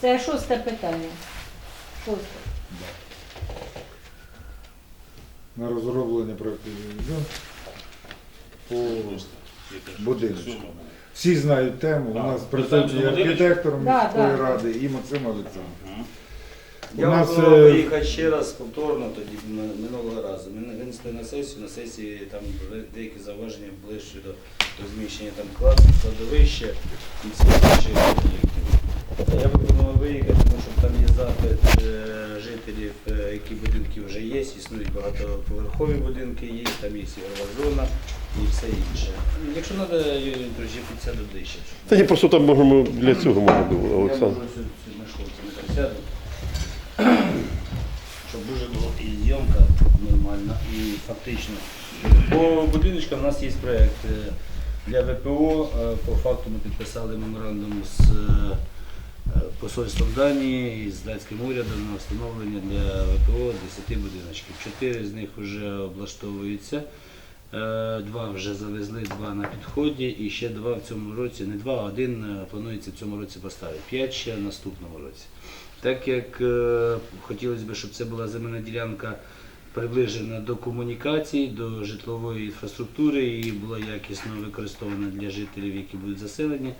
Це шосте питання. Шосте. На розроблення проєкту по будиночку. Всі знають тему. У нас присутній архітектор міської да. ради і Максим Олександр. Мгм. У Я нас, можу е, виїхати ще раз повторно тоді м- минулого разу. Ми винесли на сесію, на сесії там були деякі зауваження були щодо розміщення там класу, складовища і інших об'єктів. Я пропонував виїхати, тому що там є запит е, жителів, е, які будинки вже є, існують багатоповерхові будинки, є, там є ігрова зона і все інше. Якщо треба, Юрій Вікторович, я підсяду ближче. Та ні, просто там можемо для цього можна було, Я можу на сяду. Щоб дуже було і зйомка нормальна, і фактично. По будиночкам у нас є проєкт е, для ВПО. Е, По факту ми підписали меморандум з е, е, посольством Данії і з датським урядом на встановлення для ВПО 10 будиночків. Чотири з них вже облаштовуються. Е, Два вже завезли, два на підході, і ще два в цьому році, не два, а один е, планується в цьому році поставити. П'ять ще в наступному році. Так як е, хотілося б, щоб це була земельна ділянка приближена до комунікацій, до житлової інфраструктури і була якісно використована для жителів, які будуть заселені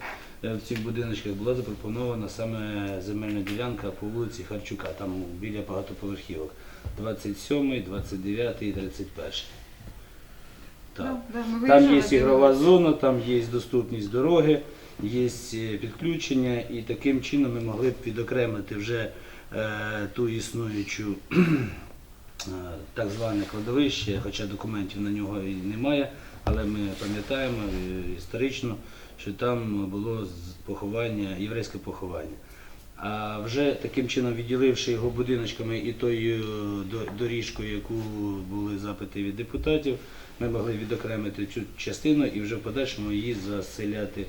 е, в цих будиночках, була запропонована саме земельна ділянка по вулиці Харчука, там біля багатоповерхівок. 27, 29 і 31. Так. Там є ігрова зона, там є доступність дороги, є е, підключення, і таким чином ми могли б відокремити вже е, ту існуючу так зване кладовище, хоча документів на нього і немає, але ми пам'ятаємо е, історично, що там було поховання, єврейське поховання. А вже таким чином відділивши його будиночками і тою доріжкою, яку були запити від депутатів, ми могли відокремити цю частину і вже в подальшому її заселяти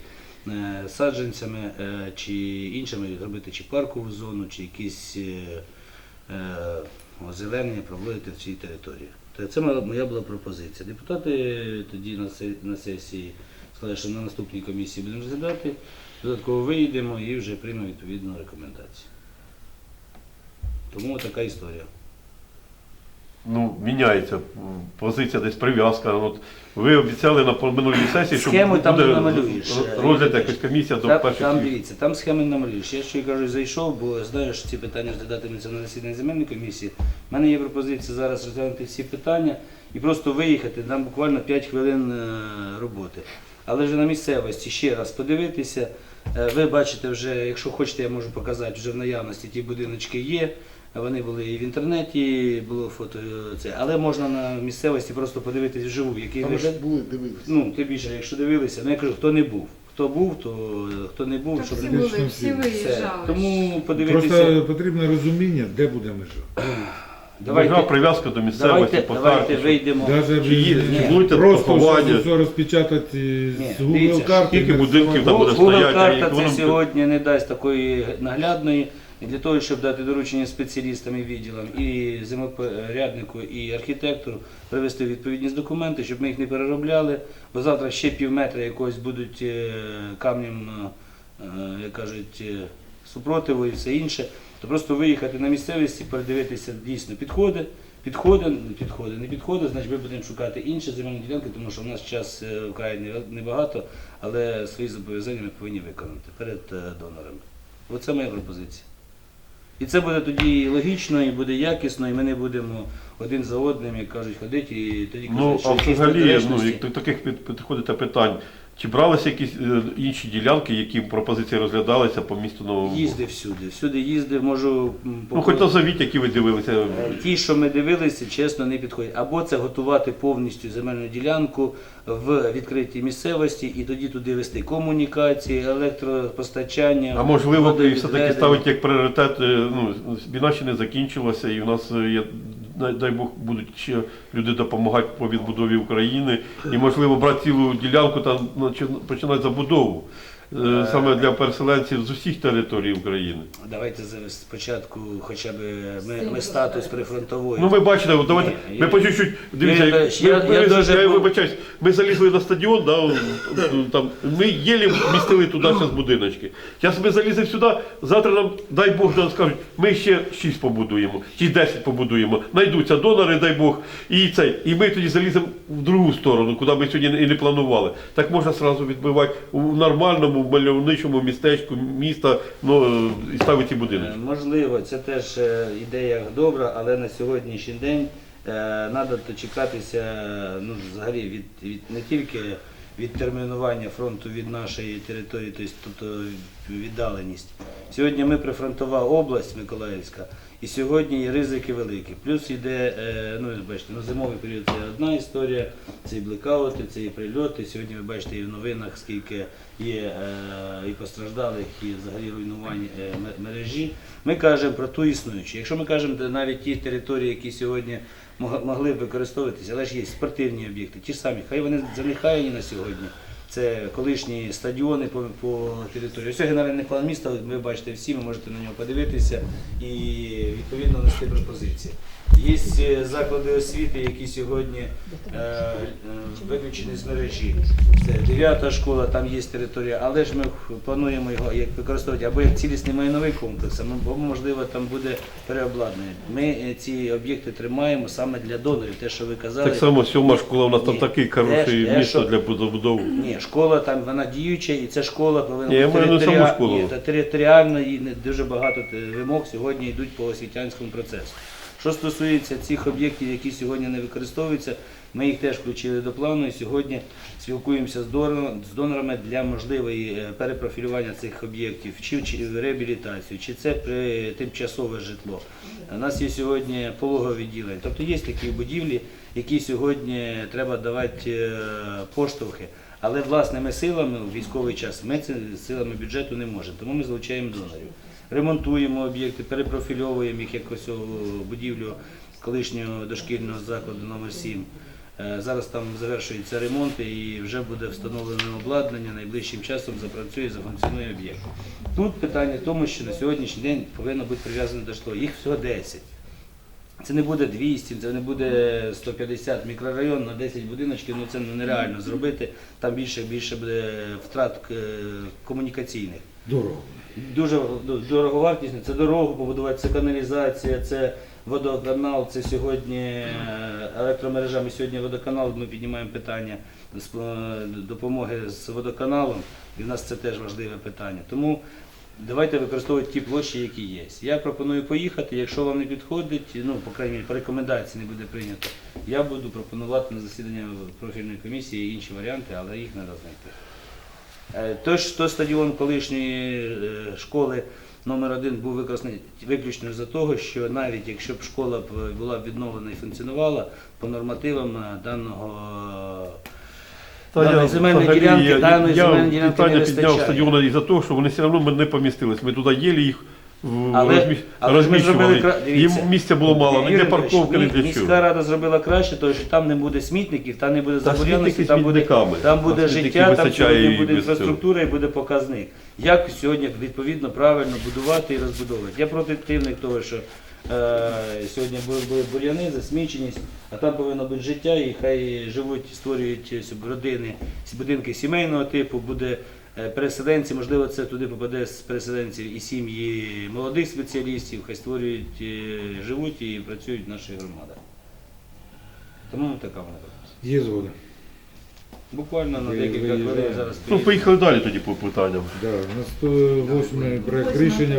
е, саджанцями е, чи іншими, зробити чи паркову зону, чи якісь е, е, озеленення проводити в цій території. Це моя була пропозиція. Депутати тоді на сесії сказали, що на наступній комісії будемо розглядати. Додатково виїдемо і вже приймемо відповідну рекомендацію. Тому така історія. Ну, міняється позиція, десь прив'язка. От ви обіцяли на минулій сесії, що Схему там буде не намалюєш. ро- розгляд якось комісія до Там, перших там дивіться, там схеми намалюєш. Я що кажу, зайшов, бо знаю, що ці питання розглядатимуться на засіданні земельної комісії. У мене є пропозиція зараз розглянути всі питання і просто виїхати. Нам буквально 5 хвилин е, роботи. Але вже на місцевості ще раз подивитися. Е, Ви бачите вже, якщо хочете, я можу показати вже в наявності ті будиночки є. Вони були і в інтернеті, було фото. Це, але можна на місцевості просто подивитись вживу, який Там вигляд. ж були, дивилися. Ну, тим більше, якщо дивилися, ну я кажу, хто не був. Хто був, то е, хто не був, Так щоб не були, всі. Виїжджали. Тому подивитися. Просто потрібне розуміння, де буде межа. Давайте, Давайте, прив'язка до місцевості, давайте, по давайте карті. вийдемо. Даже Чи є- без- чи будете просто поховання? щоб все розпечатати з Google дивіться, карти. скільки будинків там буде Google стоять, карта як це воно- сьогодні не дасть такої наглядної. І для того, щоб дати доручення спеціалістам і відділам, і землепоряднику, і архітектору привести відповідні документи, щоб ми їх не переробляли, бо завтра ще пів метра якогось будуть е, камнем, е, як кажуть, е, супротиву і все інше, то просто виїхати на місцевість і передивитися дійсно підходи. Підходи, не підходи, не підходи, значить ми будемо шукати інші земельні ділянки, тому що в нас час вкрай небагато, але свої зобов'язання ми повинні виконати перед донорами. Оце моя пропозиція. І це буде тоді і логічно, і буде якісно, і ми не будемо один за одним, як кажуть, ходити і тоді Ну, що а взагалі, ну, як до таких під- підходите питань, чи бралися якісь е, інші ділянки, які пропозиції розглядалися по місту Новому? Їздив всюди, всюди їздив, можу Ну, хоч назовіть, які ви дивилися. Е, Ті, що ми дивилися, чесно, не підходять. Або це готувати повністю земельну ділянку в відкритій місцевості і тоді туди вести комунікації, електропостачання. А можливо, і все-таки ставить як пріоритет, е, ну, війна ще не закінчилася, і в нас є, дай- дай Бог, будуть ще люди допомагати по відбудові України. І можливо брати цілу ділянку та начи- починати забудову. Е, саме для переселенців з усіх територій України. Давайте зараз спочатку хоча б ми, ми статус прифронтової. Ну, ви бачите, от давайте Ні, ми по чуть-чуть дивіться. Юрій ми, я- ми, я дуже я вибачаюсь, ми залізли на стадіон, да, о, там, ми єлі вмістили туди зараз будиночки. Зараз ми заліземо сюди, завтра нам, дай Бог, нам скажуть, ми ще 6 побудуємо, чи 10 побудуємо. Найдуться донори, дай Бог, і це. І ми тоді заліземо в другу сторону, куди ми сьогодні і не планували. Так можна одразу відбивати у нормальному мальовничому містечку міста ну, е, і ставити ці Е. Можливо, це теж е, ідея добра, але на сьогоднішній день треба дочекатися ну, взагалі від, від не тільки від термінування фронту від нашої території, тобто віддаленість. Сьогодні ми прифронтова область Миколаївська, і сьогодні ризики великі. Плюс йде, е, ну бачите, ну, зимовий період це одна історія, це і блекаути, це і прильоти. Сьогодні ви бачите і в новинах, скільки є е, і постраждалих, і взагалі руйнувань е, мережі. Ми кажемо про ту існуючу. Якщо ми кажемо навіть ті території, які сьогодні могли б використовуватися, але ж є спортивні об'єкти, ті ж самі, хай вони занехаяні на сьогодні. Це колишні стадіони по, по території. Ось генеральний план міста, ви бачите всі, ви можете на нього подивитися і відповідно нести пропозиції. Є е, заклади освіти, які сьогодні е, е, виключені з мережі. Це 9 школа, там є територія, але ж ми плануємо його як використовувати або як цілісний майновий комплекс, або можливо там буде переобладнання. Ми е, ці об'єкти тримаємо саме для донорів, те, що ви казали. Так само сьома школа, у нас там такий хороший місто для забудови. Ні, школа там вона діюча, і ця школа повинна Ні, я маю на саму територіа- школу. Ні, та територіально і дуже багато е, вимог сьогодні йдуть по освітянському процесу. Що стосується цих об'єктів, які сьогодні не використовуються, ми їх теж включили до плану і сьогодні спілкуємося з донорами для можливої е, перепрофілювання цих об'єктів, чи, чи реабілітацію, чи це при- тимчасове житло. У нас є сьогодні пологове відділення. Тобто є такі будівлі, які сьогодні треба давати е, поштовхи. Але власними силами у військовий час ми це силами бюджету не можемо, тому ми залучаємо донорів. Ремонтуємо об'єкти, перепрофільовуємо їх якось будівлю колишнього дошкільного закладу номер 7 Е, Зараз там завершуються ремонти і вже буде встановлено обладнання. Найближчим часом запрацює, зафункціонує об'єкт. Тут питання в тому, що на сьогоднішній день повинно бути прив'язане до житла. Їх всього 10. Це не буде 200, це не буде 150 мікрорайон на 10 будиночків, ну це нереально зробити. Там більше більше буде втрат е, комунікаційних. Дорого. Дуже дороговартісне. Це дорогу побудувати, це каналізація, це водоканал, це сьогодні е, електромережа. Ми сьогодні водоканал, ми піднімаємо питання е, допомоги з водоканалом, і в нас це теж важливе питання. Тому давайте використовувати ті площі, які є. Я пропоную поїхати. Якщо вам не підходить, ну по крайній мірі, по рекомендації не буде прийнято, я буду пропонувати на засідання профільної комісії інші варіанти, але їх треба знайти. Е, Тож, то стадіон колишньої е, школи номер 1 був використаний виключно за того, що навіть якщо б школа була відновлена і функціонувала по нормативам е, даного Та даної земельної взагалі, ділянки, я, даної я земельної ділянки не питання підняв вистачає. стадіона із-за того, що вони все одно не помістились. Ми туди єлі їх Але- але розміщували. кра- Їм дивіться. місця було мало, ні Юрій для Анатолійович, парковки, ні для Міська рада зробила краще, тому що там не буде смітників, там не буде Та заборгованості, смітники там буде, смітниками. там буде смітників життя, там вистачає сьогодні і буде без цього. інфраструктура і буде показник. Як сьогодні відповідно правильно будувати і розбудовувати. Я противник того, що е, сьогодні були, були бур'яни, засміченість, а там повинно бути життя, і хай живуть, створюють родини, будинки сімейного типу, буде переселенці, можливо, це туди попаде з переселенців і сім'ї молодих спеціалістів, хай створюють, е, живуть і працюють в нашій громаді. Тому така вона. Є згода. Буквально на декілька хвилин зараз Ну, поїхали далі тоді по питанням. Да, на 108 проект рішення